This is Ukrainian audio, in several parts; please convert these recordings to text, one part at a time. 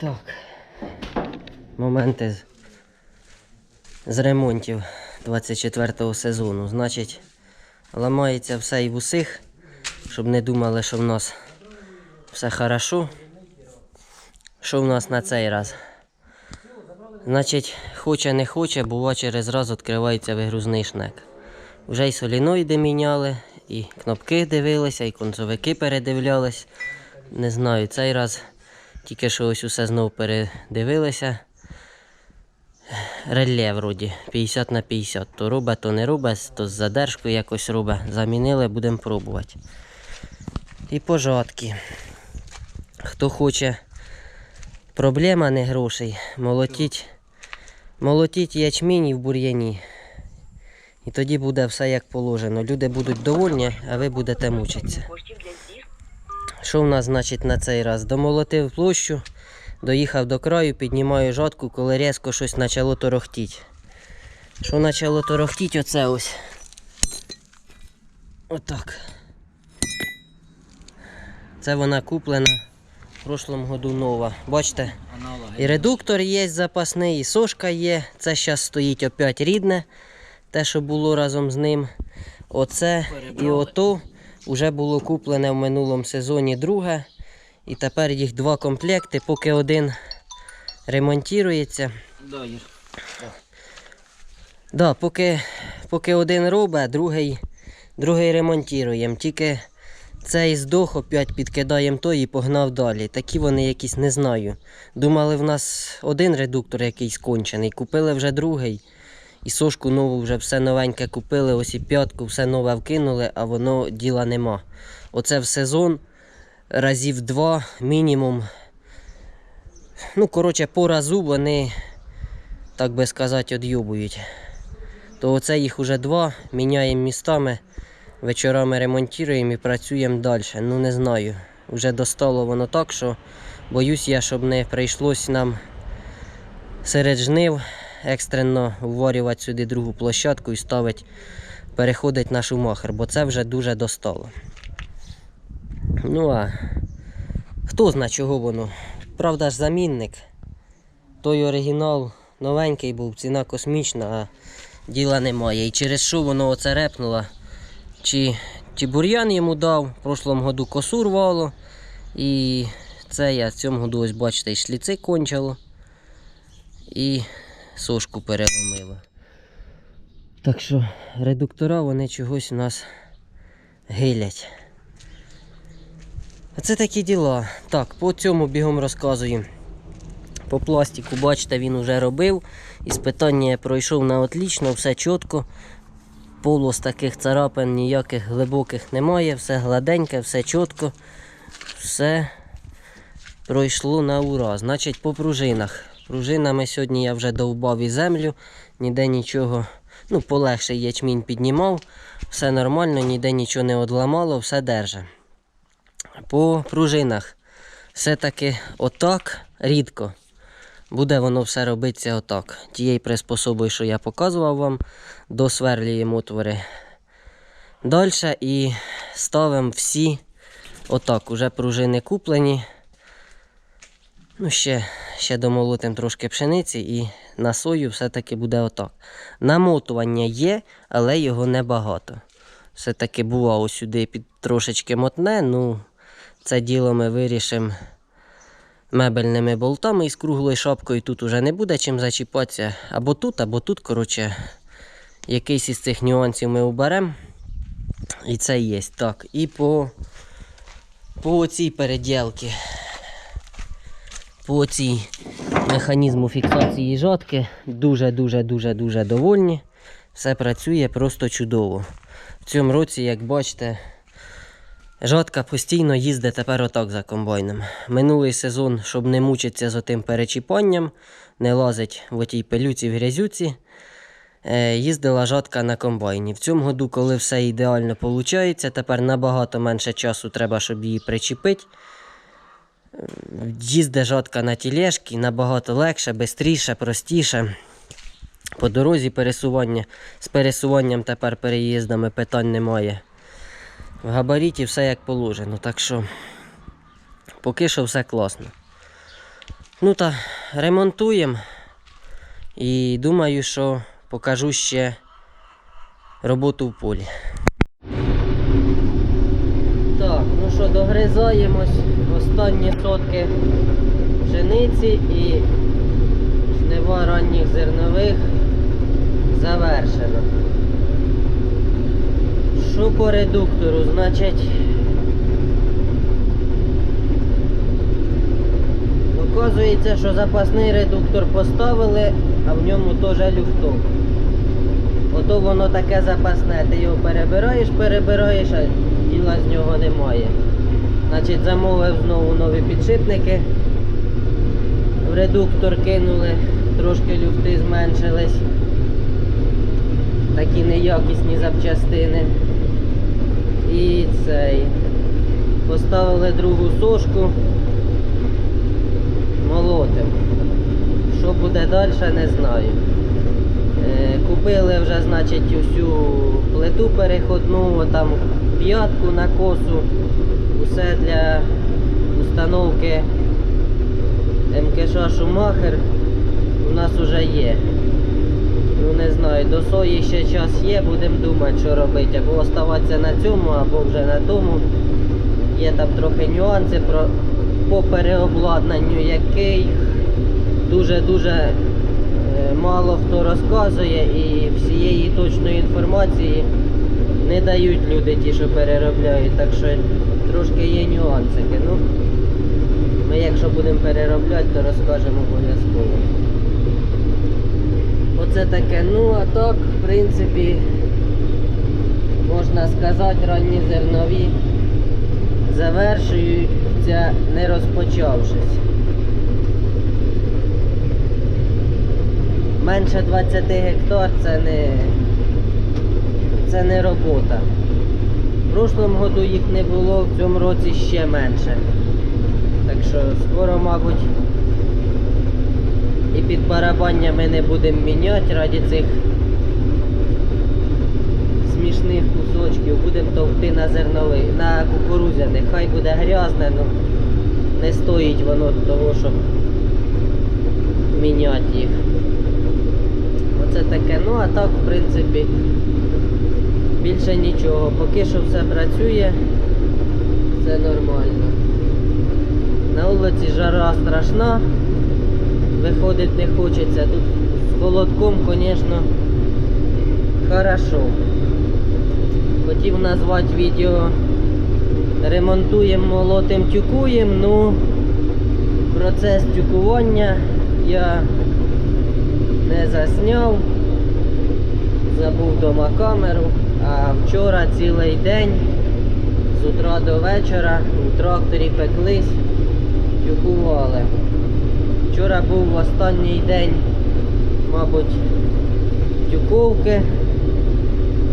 Так. Моменти з, з ремонтів 24-го сезону. Значить, ламається все і в усіх, щоб не думали, що в нас все хорошо. Що в нас на цей раз? Значить, хоче не хоче, бува через раз відкривається вигрузний шнек. Вже й соліноїди міняли, і кнопки дивилися, і концовики передивлялись. Не знаю, цей раз тільки що ось усе знову передивилися. Реле вроді 50 на 50. То робе, то не робе, то з задержкою якось робе. Замінили, будемо пробувати. І пожатки. Хто хоче проблема не грошей, молотіть, молотіть ячмінь в бур'яні. І тоді буде все як положено. Люди будуть довольні, а ви будете мучитися. Що в нас значить на цей раз? Домолотив площу, доїхав до краю, піднімаю жатку, коли різко щось почало торохтіть. Що почало торохтіть, оце ось. Отак. Це вона куплена в прошлому году нова. Бачите? І редуктор є запасний, і сошка є. Це зараз стоїть опять рідне, те, що було разом з ним. Оце і ото вже було куплене в минулому сезоні друге. І тепер їх два комплекти, поки один ремонтується. Да, поки, поки один робить, другий, другий ремонтуємо. Тільки цей здох, опять підкидаємо той і погнав далі. Такі вони якісь не знаю. Думали, в нас один редуктор якийсь кончений, купили вже другий. І сошку нову вже все новеньке купили, ось і п'ятку, все нове вкинули, а воно діла нема. Оце в сезон разів два мінімум. Ну, коротше, по разу вони, так би сказати, од'юбують. То оце їх уже два, міняємо містами, вечорами ремонтуємо і працюємо далі. Ну не знаю. Вже достало воно так, що боюсь я, щоб не прийшлось нам серед жнив екстрено вварювати сюди другу площадку і ставити, переходить на шумахер, бо це вже дуже достало. Ну а хто знає, чого воно? Правда ж замінник. Той оригінал новенький був, ціна космічна, а діла немає. І через що воно оце репнуло? Чи, чи бур'ян йому дав, в прошлому году косу рвало. І це я в цьому году, ось бачите, і шліци кончало. І сошку переломило. Так що редуктора вони чогось у нас гилять. Це такі діла. Так, по цьому бігом розказую. По пластику, бачите, він вже робив. Іспитання пройшов на отлічно, все чітко. Полос таких царапин ніяких глибоких немає, все гладеньке, все чітко, все пройшло на ура. Значить, по пружинах. Пружинами сьогодні я вже довбав і землю, ніде нічого, ну, полегше ячмінь піднімав, все нормально, ніде нічого не одламало, все держа. По пружинах все-таки отак рідко. Буде воно все робитися отак. Тією приспособою, що я показував вам, досверлюємо отвори. Далі і ставимо всі отак. Уже пружини куплені. Ну, ще, ще домолотим трошки пшениці і на сою все-таки буде отак. Намотування є, але його небагато. Все-таки бувало сюди під трошечки мотне, ну це діло ми вирішимо мебельними болтами із круглою шапкою. Тут уже не буде чим зачіпатися. Або тут, або тут, коротше, якийсь із цих нюансів ми оберемо. І це є. Так, і по, по цій переділці по цій механізму фіксації жатки дуже-дуже-дуже-дуже довольні. Все працює просто чудово. В цьому році, як бачите, жатка постійно їздить тепер отак за комбайном. Минулий сезон, щоб не мучитися з отим перечіпанням, не лазить в отій пилюці в грязюці. е, Їздила жатка на комбайні. В цьому году, коли все ідеально виходить, тепер набагато менше часу треба, щоб її причепити. Їздить жатка на тілешки набагато легше, швидше, простіше. По дорозі пересування. З пересуванням тепер переїздами питань немає. В габаріті все як положено. Так що поки що все класно. Ну та ремонтуємо. І думаю, що покажу ще роботу в полі. Так, ну що, догризаємось. Останні сотки пшениці і жнива ранніх зернових завершено. Що по редуктору? Значить, Оказується, що запасний редуктор поставили, а в ньому теж люфток. Ото воно таке запасне, ти його перебираєш, перебираєш, а діла з нього немає. Значить, замовив знову нові підшипники. В редуктор кинули, трошки люфти зменшились. Такі неякісні запчастини. І цей. Поставили другу сошку молотим. Що буде далі, не знаю. Е, Купили вже, значить, усю плиту переходну, там п'ятку на косу, усе для установки МКШ Шумахер у нас вже є. Ну не знаю, до сої ще час є, будемо думати, що робити. Або оставатися на цьому, або вже на тому. Є там трохи нюанси про, по переобладнанню, який дуже-дуже е, мало хто розказує і всієї точної інформації не дають люди ті, що переробляють. Так що трошки є нюансики. Ну, ми якщо будемо переробляти, то розкажемо обов'язково. Оце таке. Ну а так, в принципі, можна сказати, ранні зернові завершуються не розпочавшись. Менше 20 гектар це не, це не робота. В прошлому году їх не було, в цьому році ще менше. Так що скоро, мабуть, і під барабання ми не будемо міняти раді цих смішних кусочків, будемо товкти на зерновий, на кукурузяних. Хай буде грязне, ну не стоїть воно того, щоб міняти їх. Оце таке. Ну а так, в принципі, більше нічого. Поки що все працює, все нормально. На вулиці жара страшна, виходити не хочеться. Тут з холодком, звісно, хорошо. Хотів назвати відео ремонтуємо, молотим, тюкуємо, ну процес тюкування я не засняв, забув вдома камеру, вчора цілий день з утра до вечора у тракторі пеклись, тюкували. Вчора був останній день, мабуть, тюковки,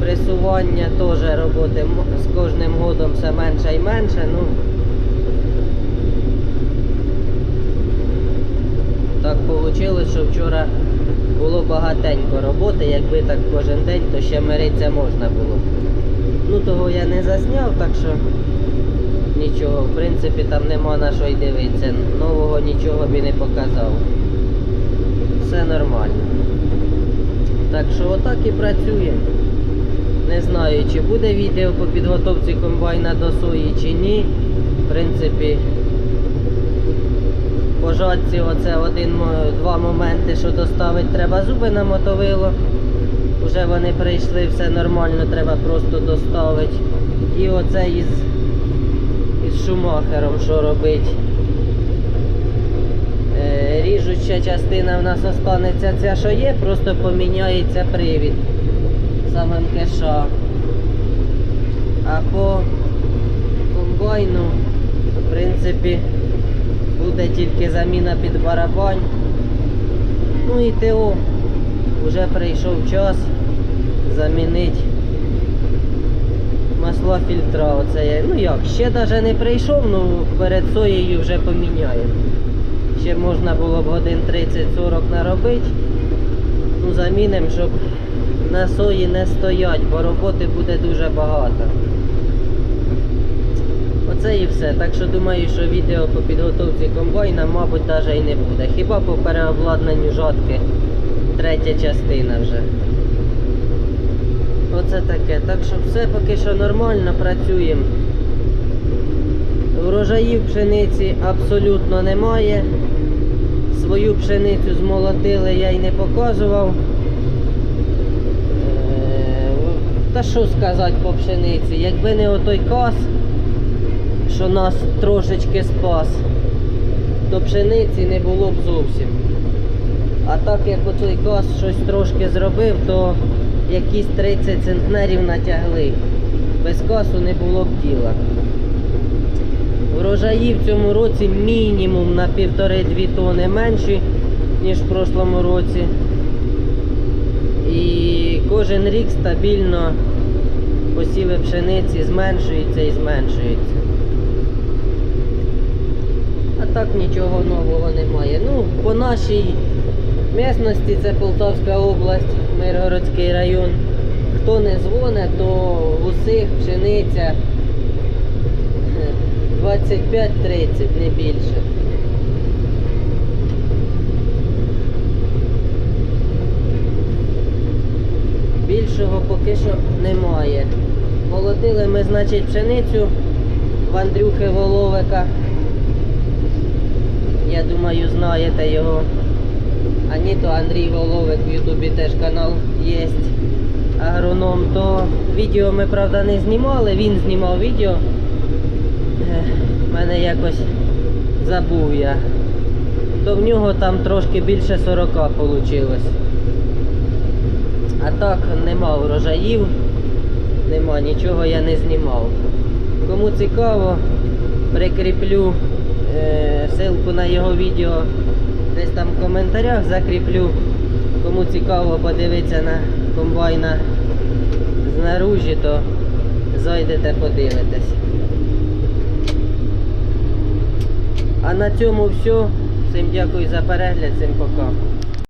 пресування теж роботи з кожним годом все менше і менше. Ну, так вийшло, що вчора було багатенько роботи, якби так кожен день, то ще миритися можна було. Ну того я не засняв, так що нічого, в принципі, там нема на що й дивитися. Нового нічого б і не показав. Все нормально. Так що отак і працюємо. Не знаю, чи буде відео по підготовці комбайна до сої чи ні. В принципі, по жатці оце один-два моменти, що доставити треба зуби на мотовило. Уже вони прийшли, все нормально, треба просто доставити. І оце із, із шумахером, що робить. Е, ріжуча частина в нас останеться ця, що є, просто поміняється привід самим кеша. А по комбайну, в принципі, буде тільки заміна під барабань. Ну і ТО. Вже прийшов час замінити масла фільтра. Оце я, ну як, ще навіть не прийшов, ну перед соєю вже поміняємо. Ще можна було б годин 30-40 наробити. Ну, замінимо, щоб на сої не стоять, бо роботи буде дуже багато. Оце і все. Так що думаю, що відео по підготовці комбайна, мабуть, навіть і не буде. Хіба по переобладнанню жатки третя частина вже. Оце таке. Так що все поки що нормально працюємо. Врожаїв пшениці абсолютно немає. Свою пшеницю змолотили, я й не показував. Е, Та що сказати по пшениці? Якби не отой кас, що нас трошечки спас, то пшениці не було б зовсім. А так як отой кас щось трошки зробив, то якісь 30 центнерів натягли. Без касу не було б діла. Врожаї в цьому році мінімум на півтори-дві тони менші, ніж в прошлому році. І кожен рік стабільно посіви пшениці зменшуються і зменшуються. Так нічого нового немає. Ну, по нашій місності це Полтавська область, Миргородський район. Хто не дзвонить, то усіх пшениця 25-30, не більше. Більшого поки що немає. Молотили ми, значить, пшеницю в Андрюхи Воловика. Я думаю, знаєте його. А ні, то Андрій Воловик в Ютубі теж канал є. Агроном, то відео ми, правда, не знімали, він знімав відео. Мене якось забув я. То в нього там трошки більше 40 вийшло. А так нема врожаїв, нема, нічого я не знімав. Кому цікаво, прикріплю е, ссылку на його відео десь там в коментарях закріплю. Кому цікаво подивитися на комбайна знаружі, то зайдете подивитесь. А на цьому все. Всім дякую за перегляд, всім пока.